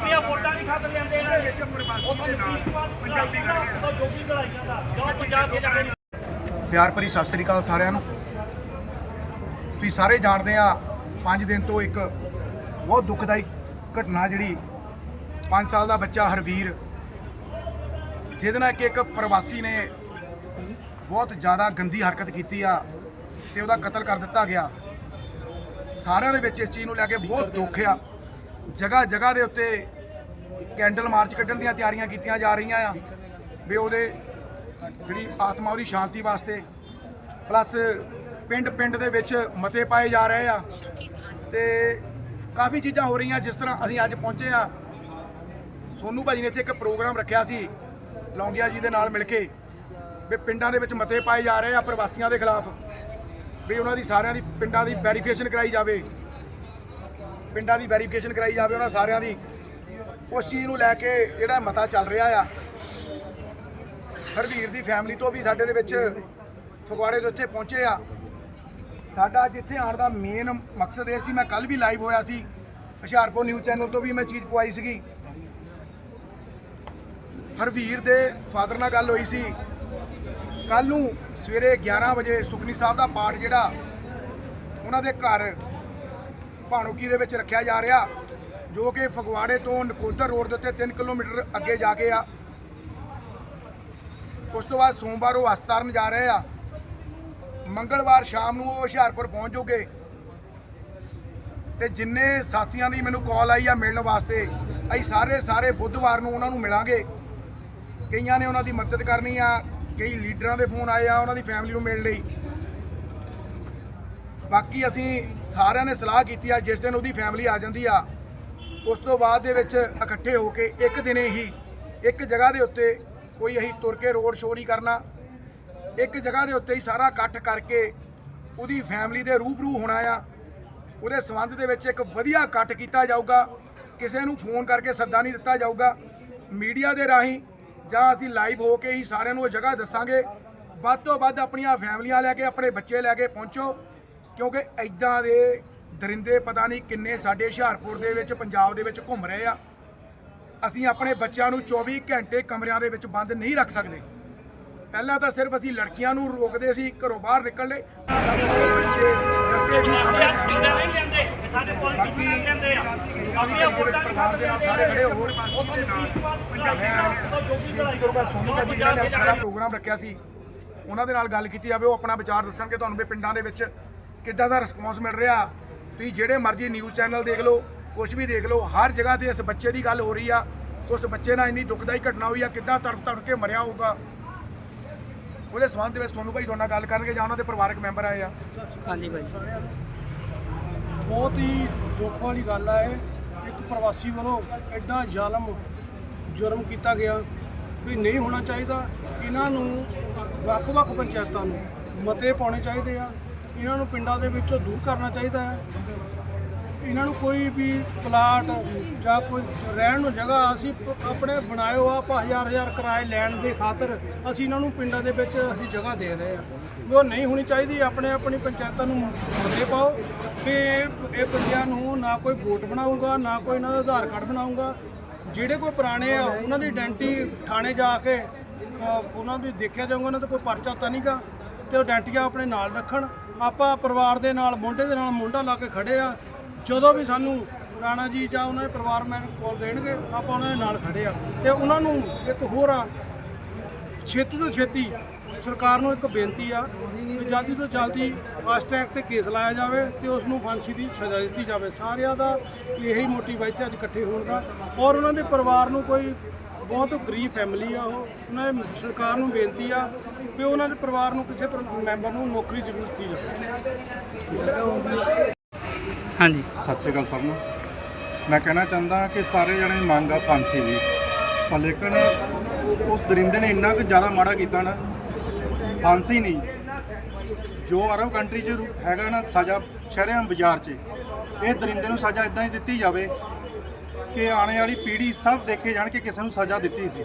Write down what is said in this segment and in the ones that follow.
ਆਪਣੀਆਂ ਵੋਟਾਂ ਦੀ ਖਾਤਰ ਲੈਂਦੇ ਨੇ ਉਹ ਤੁਹਾਨੂੰ ਪੰਜਾਬੀ ਕਰਕੇ ਜੋਗੀ ਲੜਾਈਆਂ ਦਾ। ਜੋ ਪੰਜਾਬ ਦੇ ਜਾ ਕੇ ਪਿਆਰ ਭਰੀ ਸਤਿ ਸ੍ਰੀ ਅਕਾਲ ਸਾਰਿਆਂ ਨੂੰ। ਤੁਸੀਂ ਸਾਰੇ ਜਾਣਦੇ ਆ 5 ਦਿਨ ਤੋਂ ਇੱਕ ਬਹੁਤ ਦੁਖਦਾਈ ਘਟਨਾ ਜਿਹੜੀ 5 ਸਾਲ ਦਾ ਬੱਚਾ ਹਰਵੀਰ ਜਿਹਦੇ ਨਾਲ ਕਿ ਇੱਕ ਪ੍ਰਵਾਸੀ ਨੇ ਬਹੁਤ ਜ਼ਿਆਦਾ ਗੰਦੀ ਹਰਕਤ ਕੀਤੀ ਆ ਤੇ ਉਹਦਾ ਕਤਲ ਕਰ ਦਿੱਤਾ ਗਿਆ। ਸਾਰਿਆਂ ਦੇ ਵਿੱਚ ਇਸ ਚੀਜ਼ ਨੂੰ ਲੈ ਕੇ ਬਹੁਤ ਦੁੱਖ ਆ। ਜਗ੍ਹਾ ਜਗ੍ਹਾ ਦੇ ਉੱਤੇ ਕੈਂਡਲ ਮਾਰਚ ਕੱਢਣ ਦੀਆਂ ਤਿਆਰੀਆਂ ਕੀਤੀਆਂ ਜਾ ਰਹੀਆਂ ਆ ਵੀ ਉਹਦੇ ਜਿਹੜੀ ਆਤਮਾ ਉਹਦੀ ਸ਼ਾਂਤੀ ਵਾਸਤੇ ਪਲੱਸ ਪਿੰਡ ਪਿੰਡ ਦੇ ਵਿੱਚ ਮਤੇ ਪਾਏ ਜਾ ਰਹੇ ਆ ਤੇ ਕਾਫੀ ਚੀਜ਼ਾਂ ਹੋ ਰਹੀਆਂ ਜਿਸ ਤਰ੍ਹਾਂ ਅਸੀਂ ਅੱਜ ਪਹੁੰਚੇ ਆ। ਸੋਨੂ ਭਾਜੀ ਨੇ ਇੱਥੇ ਇੱਕ ਪ੍ਰੋਗਰਾਮ ਰੱਖਿਆ ਸੀ ਲੌਂਗੀਆ ਜੀ ਦੇ ਨਾਲ ਮਿਲ ਕੇ ਵੀ ਪਿੰਡਾਂ ਦੇ ਵਿੱਚ ਮਤੇ ਪਾਏ ਜਾ ਰਹੇ ਆ ਪ੍ਰਵਾਸੀਆਂ ਦੇ ਖਿਲਾਫ ਵੀ ਉਹਨਾਂ ਦੀ ਸਾਰਿਆਂ ਦੀ ਪਿੰਡਾਂ ਦੀ ਵੈਰੀਫਿਕੇਸ਼ਨ ਕਰਾਈ ਜਾਵੇ। ਪਿੰਡਾਂ ਦੀ ਵੈਰੀਫਿਕੇਸ਼ਨ ਕਰਾਈ ਜਾਵੇ ਉਹਨਾਂ ਸਾਰਿਆਂ ਦੀ, ਉਸ ਚੀਜ਼ ਨੂੰ ਲੈ ਕੇ ਜਿਹੜਾ ਮਤਾ ਚੱਲ ਰਿਹਾ ਆ। ਹਰਵੀਰ ਦੀ ਫੈਮਿਲੀ ਤੋਂ ਵੀ ਸਾਡੇ ਦੇ ਵਿੱਚ ਫਗਵਾੜੇ ਦੇ ਉੱਥੇ ਪਹੁੰਚੇ ਆ। ਸਾਡਾ ਜਿੱਥੇ ਇੱਥੇ ਆਉਣ ਦਾ ਮੇਨ ਮਕਸਦ ਇਹ ਸੀ, ਮੈਂ ਕੱਲ ਵੀ ਲਾਈਵ ਹੋਇਆ ਸੀ, ਹੁਸ਼ਿਆਰਪੁਰ ਨਿਊਜ਼ ਚੈਨਲ ਤੋਂ ਵੀ ਮੈਂ ਚੀਜ਼ ਪਵਾਈ ਸੀਗੀ। ਹਰਵੀਰ ਦੇ ਫਾਦਰ ਨਾਲ ਗੱਲ ਹੋਈ ਸੀ। ਕੱਲ ਨੂੰ ਸਵੇਰੇ 11 ਵਜੇ ਸੁਖਨੀ ਸਾਹਿਬ ਦਾ ਪਾਠ ਜਿਹੜਾ, ਉਹਨਾਂ ਦੇ ਘਰ ਭਾਣੂਕੀ ਦੇ ਵਿੱਚ ਰੱਖਿਆ ਜਾ ਰਿਹਾ, ਜੋ ਕਿ ਫਗਵਾੜੇ ਤੋਂ ਨਕੋਦਰ ਰੋਡ ਦੇ ਉੱਤੇ 3 ਕਿਲੋਮੀਟਰ ਅੱਗੇ ਜਾ ਕੇ ਆ। ਉਸ ਤੋਂ ਬਾਅਦ ਸੋਮਵਾਰ ਉਹ ਅਸਤਰਨ ਜਾ ਰਹੇ ਆ। ਮੰਗਲਵਾਰ ਸ਼ਾਮ ਨੂੰ ਉਹ ਹੁਸ਼ਿਆਰਪੁਰ ਪਹੁੰਚ ਜੋਗੇ। ਤੇ ਜਿੰਨੇ ਸਾਥੀਆਂ ਦੀ ਮੈਨੂੰ ਕਾਲ ਆਈ ਆ ਮਿਲਣ ਵਾਸਤੇ, ਅਸੀਂ ਸਾਰੇ ਸਾਰੇ ਬੁੱਧਵਾਰ ਨੂੰ ਉਹਨਾਂ ਨੂੰ ਮਿਲਾਂਗੇ। ਕਈਆਂ ਨੇ ਉਹਨਾਂ ਦੀ ਮਦਦ ਕਰਨੀ ਆ, ਕਈ ਲੀਡਰਾਂ ਦੇ ਫੋਨ ਆਏ ਆ ਉਹਨਾਂ ਦੀ ਫੈਮਿਲੀ ਨੂੰ ਮਿਲਣ ਲਈ। ਬਾਕੀ ਅਸੀਂ ਸਾਰਿਆਂ ਨੇ ਸਲਾਹ ਕੀਤੀ ਆ, ਜਿਸ ਦਿਨ ਉਹਦੀ ਫੈਮਿਲੀ ਆ ਜਾਂਦੀ ਆ, ਉਸ ਤੋਂ ਬਾਅਦ ਦੇ ਵਿੱਚ ਇਕੱਠੇ ਹੋ ਕੇ ਇੱਕ ਦਿਨੇ ਹੀ ਇੱਕ ਜਗ੍ਹਾ ਦੇ ਉੱਤੇ ਕੋਈ ਅਸੀਂ ਤੁਰ ਕੇ ਰੋਡ ਸ਼ੋਅ ਨਹੀਂ ਕਰਨਾ। ਇੱਕ ਜਗ੍ਹਾ ਦੇ ਉੱਤੇ ਹੀ ਸਾਰਾ ਇਕੱਠ ਕਰਕੇ ਉਹਦੀ ਫੈਮਿਲੀ ਦੇ ਰੂਬਰੂ ਹੋਣਾ ਆ। ਉਹਦੇ ਸੰਬੰਧ ਦੇ ਵਿੱਚ ਇੱਕ ਵਧੀਆ ਇਕੱਠ ਕੀਤਾ ਜਾਊਗਾ। ਕਿਸੇ ਨੂੰ ਫੋਨ ਕਰਕੇ ਸੱਦਾ ਨਹੀਂ ਦਿੱਤਾ ਜਾਊਗਾ। ਮੀਡੀਆ ਦੇ ਰਾਹੀਂ ਜਾਂ ਅਸੀਂ ਲਾਈਵ ਹੋ ਕੇ ਹੀ ਸਾਰਿਆਂ ਨੂੰ ਉਹ ਜਗ੍ਹਾ ਦੱਸਾਂਗੇ। ਵੱਧ ਤੋਂ ਵੱਧ ਆਪਣੀਆਂ ਫੈਮਲੀਆਂ ਲੈ ਕੇ, ਆਪਣੇ ਬੱਚੇ ਲੈ ਕੇ ਪਹੁੰਚੋ। ਕਿਉਂਕਿ ਐਦਾਂ ਦੇ ਦਰਿੰਦੇ ਪਤਾ ਨਹੀਂ ਕਿੰਨੇ ਸਾਡੇ ਹੁਸ਼ਿਆਰਪੁਰ ਦੇ ਵਿੱਚ ਪੰਜਾਬ ਦੇ ਵਿੱਚ ਘੁੰਮ ਰਹੇ ਆ। ਅਸੀਂ ਆਪਣੇ ਬੱਚਿਆਂ ਨੂੰ 24 ਘੰਟੇ ਕਮਰਿਆਂ ਦੇ ਵਿੱਚ ਬੰਦ ਨਹੀਂ ਰੱਖ ਸਕਦੇ। ਪਹਿਲਾਂ ਤਾਂ ਸਿਰਫ ਅਸੀਂ ਲੜਕੀਆਂ ਨੂੰ ਰੋਕਦੇ ਸੀ ਘਰੋਂ ਬਾਹਰ ਨਿਕਲਣੇ ਬੱਚੇ ਲੜਕੇ ਵੀ ਸਾਹਮਣੇ ਟੀਚਰ ਨਹੀਂ ਲੈਂਦੇ ਸਾਡੇ ਬਾਕੀ ਵੋਟਾਂ ਪਰਿਵਾਰ ਦੇ ਨਾਲ ਖੜੇ ਹੋ ਸਾਰਾ ਪ੍ਰੋਗਰਾਮ ਰੱਖਿਆ ਸੀ। ਉਹਨਾਂ ਦੇ ਨਾਲ ਗੱਲ ਕੀਤੀ ਜਾਵੇ ਉਹ ਆਪਣਾ ਵਿਚਾਰ ਦੱਸਣਗੇ ਤੁਹਾਨੂੰ ਵੀ ਪਿੰਡਾਂ ਦੇ ਵਿੱਚ ਕਿੱਦਾਂ ਦਾ ਰਿਸਪੌਂਸ ਮਿਲ ਰਿਹਾ ਤੁਸੀਂ ਜਿਹੜੇ ਮਰਜ਼ੀ ਨਿਊਜ਼ ਚੈਨਲ ਦੇਖ ਲਓ ਕੁਝ ਵੀ ਦੇਖ ਲਓ ਹਰ ਜਗ੍ਹਾ ਤੇ ਇਸ ਬੱਚੇ ਦੀ ਗੱਲ ਹੋ ਰਹੀ ਆ ਉਸ ਬੱਚੇ ਨਾਲ ਇੰਨੀ ਦੁਖਦਾਈ ਘਟਨਾ ਹੋਈ ਆ ਕਿੱਦਾਂ ਤੜਫ ਤੜਫ ਕੇ ਮਰਿਆ ਹੋਊਗਾ। ਉਹਦੇ ਸਬੰਧ ਦੇ ਵਿੱਚ ਸੋਨੂ ਭਾਈ ਤੁਹਾਡੇ ਨਾਲ ਗੱਲ ਕਰਨਗੇ ਜਾਂ ਉਹਨਾਂ ਦੇ ਪਰਿਵਾਰਕ ਮੈਂਬਰ ਆਏ ਆ? ਹਾਂਜੀ ਭਾਈ। ਬਹੁਤ ਹੀ ਦੁੱਖ ਵਾਲੀ ਗੱਲ ਆ ਇਹ। ਇੱਕ ਪ੍ਰਵਾਸੀ ਵੱਲੋਂ ਐਡਾ ਜ਼ਾਲਮ ਜੁਰਮ ਕੀਤਾ ਗਿਆ ਵੀ ਨਹੀਂ ਹੋਣਾ ਚਾਹੀਦਾ। ਇਹਨਾਂ ਨੂੰ ਵੱਖ-ਵੱਖ ਪੰਚਾਇਤਾਂ ਨੂੰ ਮਤੇ ਪਾਉਣੇ ਚਾਹੀਦੇ ਆ। ਇਹਨਾਂ ਨੂੰ ਪਿੰਡਾਂ ਦੇ ਵਿੱਚੋਂ ਦੂਰ ਕਰਨਾ ਚਾਹੀਦਾ ਹੈ। ਇਹਨਾਂ ਨੂੰ ਕੋਈ ਵੀ ਪਲਾਟ ਜਾਂ ਕੋਈ ਰਹਿਣ ਨੂੰ ਜਗ੍ਹਾ ਅਸੀਂ ਆਪਣੇ ਬਣਾਇਓ ਆ ਆਪਾਂ ਹਜ਼ਾਰ ਹਜ਼ਾਰ ਕਿਰਾਏ ਲੈਣ ਦੇ ਖਾਤਰ ਅਸੀਂ ਇਹਨਾਂ ਨੂੰ ਪਿੰਡਾਂ ਦੇ ਵਿੱਚ ਅਸੀਂ ਜਗ੍ਹਾ ਦੇ ਰਹੇ ਹਾਂ। ਵੀ ਉਹ ਨਹੀਂ ਹੋਣੀ ਚਾਹੀਦੀ, ਆਪਣੇ ਆਪਣੀ ਪੰਚਾਇਤਾਂ ਨੂੰ ਮਤੇ ਪਾਓ ਕਿ ਇਹ ਬੰਦਿਆਂ ਨੂੰ ਨਾ ਕੋਈ ਵੋਟ ਬਣਾਊਗਾ, ਨਾ ਕੋਈ ਇਹਨਾਂ ਦਾ ਆਧਾਰ ਕਾਰਡ ਬਣਾਊਗਾ। ਜਿਹੜੇ ਕੋਈ ਪੁਰਾਣੇ ਆ, ਉਹਨਾਂ ਦੀ ਆਇਡੈਂਟੀ ਥਾਣੇ ਜਾ ਕੇ ਉਹਨਾਂ ਦੀ ਦੇਖਿਆ ਜਾਊਗਾ, ਉਹਨਾਂ ਤੇ ਕੋਈ ਪਰਚਾ ਤਾਂ ਨਹੀਂਗਾ ਤੇ ਉਹ ਆਇਡੈਂਟੀਆਂ ਆਪਣੇ ਨਾਲ ਰੱਖਣ। ਆਪਾਂ ਪਰਿਵਾਰ ਦੇ ਨਾਲ, ਮੋਢੇ ਦੇ ਨਾਲ ਮੋਢਾ ਲਾ ਕੇ ਖੜੇ ਆ। ਜਦੋਂ ਵੀ ਸਾਨੂੰ ਰਾਣਾ ਜੀ ਜਾਂ ਉਹਨਾਂ ਦੇ ਪਰਿਵਾਰ ਮੈਨ ਕੋਲ ਦੇਣਗੇ, ਆਪਾਂ ਉਹਨਾਂ ਦੇ ਨਾਲ ਖੜੇ ਆ। ਤੇ ਉਹਨਾਂ ਨੂੰ ਇੱਕ ਹੋਰ ਆ, ਛੇਤੀ ਤੋਂ ਛੇਤੀ ਸਰਕਾਰ ਨੂੰ ਇੱਕ ਬੇਨਤੀ ਆ ਕਿ ਜਲਦੀ ਤੋਂ ਜਲਦੀ ਫਾਸਟ ਟਰੈਕ ਤੇ ਕੇਸ ਲਾਇਆ ਜਾਵੇ ਤੇ ਉਸ ਨੂੰ ਫਾਂਸੀ ਦੀ ਸਜ਼ਾ ਦਿੱਤੀ ਜਾਵੇ। ਸਾਰਿਆਂ ਦਾ ਇਹੀ ਮੋਟਿਵ ਹੈ ਅੱਜ ਇਕੱਠੇ ਹੋਣ ਦਾ। ਔਰ ਉਹਨਾਂ ਦੇ ਪਰਿਵਾਰ ਨੂੰ ਕੋਈ ਬਹੁਤ ਗਰੀਬ ਫੈਮਿਲੀ ਆ ਉਹ। ਉਹਨਾਂ ਨੇ ਸਰਕਾਰ ਨੂੰ ਬੇਨਤੀ ਆ ਕਿ ਉਹਨਾਂ ਦੇ ਪਰਿਵਾਰ ਨੂੰ ਕਿਸੇ ਮੈਂਬਰ ਨੂੰ ਨੌਕਰੀ ਜ਼ਰੂਰ ਦਿੱਤੀ ਜਾਵੇ। ਹਾਂਜੀ। ਸਤਿ ਸ਼੍ਰੀ ਅਕਾਲ ਸਭ ਨੂੰ। ਮੈਂ ਕਹਿਣਾ ਚਾਹੁੰਦਾ ਕਿ ਸਾਰੇ ਜਣੇ ਦੀ ਮੰਗ ਆ ਫਾਂਸੀ ਦੀ ਪਰ ਲੇਕਿਨ ਉਸ ਦਰਿੰਦੇ ਨੇ ਇੰਨਾ ਕੁ ਜ਼ਿਆਦਾ ਮਾੜਾ ਕੀਤਾ ਨਾ ਫਾਂਸੀ ਨਹੀਂ। ਜੋ ਅਰਬ ਕੰਟਰੀ 'ਚ ਹੈਗਾ ਨਾ ਸਜ਼ਾ ਸ਼ਰੇਆਮ ਬਾਜ਼ਾਰ 'ਚ। ਇਹ ਦਰਿੰਦੇ ਨੂੰ ਸਜ਼ਾ ਇਦਾਂ ਹੀ ਦਿੱਤੀ ਜਾਵੇ ਕਿ ਆਉਣ ਵਾਲੀ ਪੀੜ੍ਹੀ ਸਭ ਦੇਖੇ ਜਾਣ ਕਿ ਕਿਸੇ ਨੂੰ ਸਜ਼ਾ ਦਿੱਤੀ ਸੀ।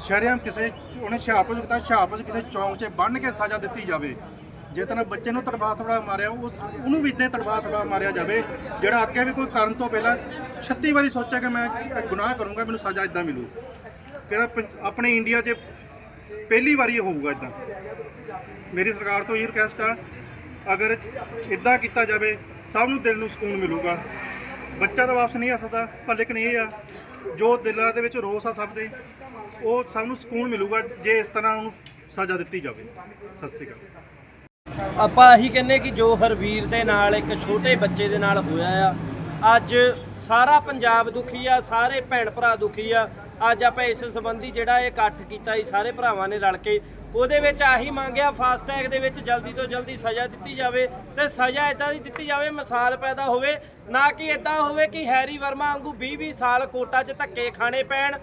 ਸ਼ਰੇਆਮ ਕਿਸੇ ਉਹਨੇ ਹੁਸ਼ਿਆਰਪੁਰ ਕੀਤਾ ਹੁਸ਼ਿਆਰਪੁਰ ਕਿਸੇ ਚੌਂਕ 'ਚ ਬੰਨ੍ਹ ਕੇ ਸਜ਼ਾ ਦਿੱਤੀ ਜਾਵੇ। ਜੇ ਤਰ੍ਹਾਂ ਬੱਚੇ ਨੂੰ ਤੜਵਾ ਤੜਵਾ ਮਾਰਿਆ ਉਸ ਉਹਨੂੰ ਵੀ ਇਦਾਂ ਤੜਵਾ ਤੜਵਾ ਮਾਰਿਆ ਜਾਵੇ, ਜਿਹੜਾ ਅੱਗੇ ਵੀ ਕੋਈ ਕਰਨ ਤੋਂ ਪਹਿਲਾਂ 36 ਵਾਰੀ ਸੋਚਿਆ ਕਿ ਮੈਂ ਗੁਨਾਹ ਕਰੂੰਗਾ, ਮੈਨੂੰ ਸਜ਼ਾ ਇਦਾਂ ਮਿਲੂ। ਕਿਹੜਾ ਪੰ- ਆਪਣੇ ਇੰਡੀਆ 'ਚ ਪਹਿਲੀ ਵਾਰੀ ਇਹ ਹੋਊਗਾ ਇਦਾਂ। ਮੇਰੀ ਸਰਕਾਰ ਤੋਂ ਇਹ ਰਿਕਵੈਸਟ ਆ, ਅਗਰ ਇਦਾਂ ਕੀਤਾ ਜਾਵੇ, ਸਭ ਨੂੰ ਦਿਲ ਨੂੰ ਸਕੂਨ ਮਿਲੂਗਾ। ਬੱਚਾ ਤਾਂ ਵਾਪਸ ਨਹੀਂ ਆ ਸਕਦਾ, ਪਰ ਲੇਕਿਨ ਇਹ ਆ, ਜੋ ਦਿਲਾਂ ਦੇ ਵਿੱਚ ਰੋਸ ਆ ਸਭ ਦੇ, ਉਹ ਸਭ ਨੂੰ ਸਕੂਨ ਮਿਲੂਗਾ ਜੇ ਇਸ ਤਰ੍ਹਾਂ ਉਹਨੂੰ ਸਜ਼ਾ ਦਿੱਤੀ ਜਾਵੇ। ਸਤਿ ਸ਼੍ਰੀ ਅਕਾਲ। ਆਪਾਂ ਇਹੀ ਕਹਿੰਨੇ ਕਿ ਜੋ ਹਰਵੀਰ ਦੇ ਨਾਲ ਇੱਕ ਛੋਟੇ ਬੱਚੇ ਦੇ ਨਾਲ ਹੋਇਆ ਆ ਅੱਜ ਸਾਰਾ ਪੰਜਾਬ ਦੁਖੀ ਆ, ਸਾਰੇ ਭੈਣ ਭਰਾ ਦੁਖੀ ਆ। ਅੱਜ ਆਪਾਂ ਇਸ ਸੰਬੰਧੀ ਜਿਹੜਾ ਇਹ ਇਕੱਠ ਕੀਤਾ ਸੀ, ਸਾਰੇ ਭਰਾਵਾਂ ਨੇ ਰਲ ਕੇ, ਉਹਦੇ ਵਿੱਚ ਆਹੀ ਮੰਗਿਆ ਫਾਸਟ ਟੈਗ ਦੇ ਵਿੱਚ ਜਲਦੀ ਤੋਂ ਜਲਦੀ ਸਜ਼ਾ ਦਿੱਤੀ ਜਾਵੇ ਤੇ ਸਜ਼ਾ ਇਦਾਂ ਦੀ ਦਿੱਤੀ ਜਾਵੇ, ਮਿਸਾਲ ਪੈਦਾ ਹੋਵੇ, ਨਾ ਕਿ ਇਦਾਂ ਹੋਵੇ ਕਿ ਹੈਰੀ ਵਰਮਾ ਵਾਂਗੂ 20 20 ਸਾਲ ਕੋਟਾ 'ਚ ਧੱਕੇ ਖਾਣੇ ਪੈਣ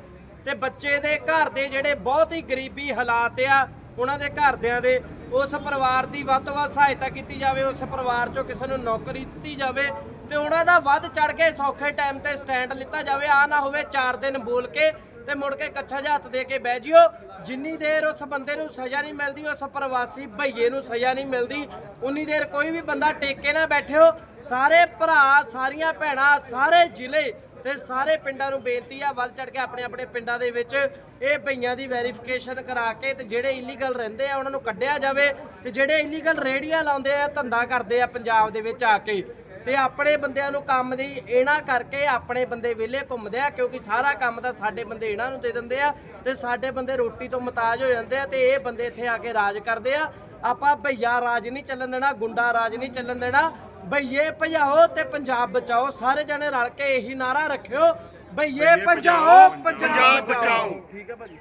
ਤੇ ਬੱਚੇ ਦੇ ਘਰ ਦੇ ਜਿਹੜੇ ਬਹੁਤ ਹੀ ਗਰੀਬੀ ਹਾਲਾਤ ਆ, ਉਹਨਾਂ ਦੇ ਘਰਦਿਆਂ ਦੇ, ਉਸ ਪਰਿਵਾਰ ਦੀ ਵੱਧ ਤੋਂ ਵੱਧ ਸਹਾਇਤਾ ਕੀਤੀ ਜਾਵੇ, ਉਸ ਪਰਿਵਾਰ ਚੋਂ ਕਿਸੇ ਨੂੰ ਨੌਕਰੀ ਦਿੱਤੀ ਜਾਵੇ ਤੇ ਉਹਨਾਂ ਦਾ ਵੱਧ ਚੜ ਕੇ ਸੌਖੇ ਟਾਈਮ ਤੇ ਸਟੈਂਡ ਲਿੱਤਾ ਜਾਵੇ। ਆ ਨਾ ਹੋਵੇ 4 ਦਿਨ ਬੋਲ ਕੇ ਤੇ ਮੁੜ ਕੇ ਕੱਛਾ ਜਿਹਾ ਹੱਥ ਦੇ ਕੇ ਬਹਿ ਜਿਓ। ਜਿੰਨੀ ਦੇਰ ਉਸ ਬੰਦੇ ਨੂੰ ਸਜ਼ਾ ਨਹੀਂ ਮਿਲਦੀ, ਉਸ ਪ੍ਰਵਾਸੀ ਭਈਏ ਨੂੰ ਸਜ਼ਾ ਨਹੀਂ ਮਿਲਦੀ। ਉਨੀ ਦੇਰ ਕੋਈ ਵੀ ਬੰਦਾ ਟੇਕੇ ਨਾ ਬੈਠਿਓ ਸਾਰੇ ਭਰਾ, ਸਾਰੀਆਂ ਭੈਣਾਂ, ਸਾਰੇ ਜ਼ਿਲ੍ਹੇ ਤੇ ਸਾਰੇ ਪਿੰਡਾਂ ਨੂੰ ਬੇਨਤੀ ਆ, ਵੱਧ ਚੜ ਕੇ ਆਪਣੇ ਆਪਣੇ ਪਿੰਡਾਂ ਦੇ ਵਿੱਚ ਇਹ ਭਈਆਂ ਦੀ ਵੈਰੀਫਿਕੇਸ਼ਨ ਕਰਾ ਕੇ ਤੇ ਜਿਹੜੇ ਇਲੀਗਲ ਰਹਿੰਦੇ ਆ, ਉਹਨਾਂ ਨੂੰ ਕੱਢਿਆ ਜਾਵੇ ਤੇ ਜਿਹੜੇ ਇਲੀਗਲ ਰੇੜੀਆਂ ਲਾਉਂਦੇ ਆ, ਧੰਦਾ ਕਰਦੇ ਆ ਪੰਜਾਬ ਦੇ ਵਿੱਚ ਆ ਕੇ। ਤੇ ਆਪਣੇ ਬੰਦਿਆਂ ਨੂੰ ਕੰਮ ਦੀ ਇਹਨਾਂ ਕਰਕੇ ਆਪਣੇ ਬੰਦੇ ਵਿਹਲੇ ਘੁੰਮਦੇ ਆ ਕਿਉਂਕਿ ਸਾਰਾ ਕੰਮ ਤਾਂ ਸਾਡੇ ਬੰਦੇ ਇਹਨਾਂ ਨੂੰ ਦੇ ਦਿੰਦੇ ਆ ਤੇ ਸਾਡੇ ਬੰਦੇ ਰੋਟੀ ਤੋਂ ਮਤਾਜ ਹੋ ਜਾਂਦੇ ਆ ਤੇ ਇਹ ਬੰਦੇ ਇੱਥੇ ਆ ਕੇ ਰਾਜ ਕਰਦੇ ਆ। ਆਪਾਂ ਭਈਆ ਰਾਜ ਨਹੀਂ ਚੱਲਣ ਦੇਣਾ ਗੁੰਡਾ ਰਾਜ ਨਹੀਂ ਚੱਲਣ ਦੇਣਾ। ਭਈਏ ਭਜਾਓ ਤੇ ਪੰਜਾਬ ਬਚਾਓ ਸਾਰੇ ਜਣੇ ਰਲ ਕੇ ਇਹੀ ਨਾਰਾ ਰੱਖਿਓ। ਭਈਏ ਭਜਾਓ ਪੰਜਾਬ ਬਚਾਓ। ਠੀਕ ਹੈ ਭਾਜੀ।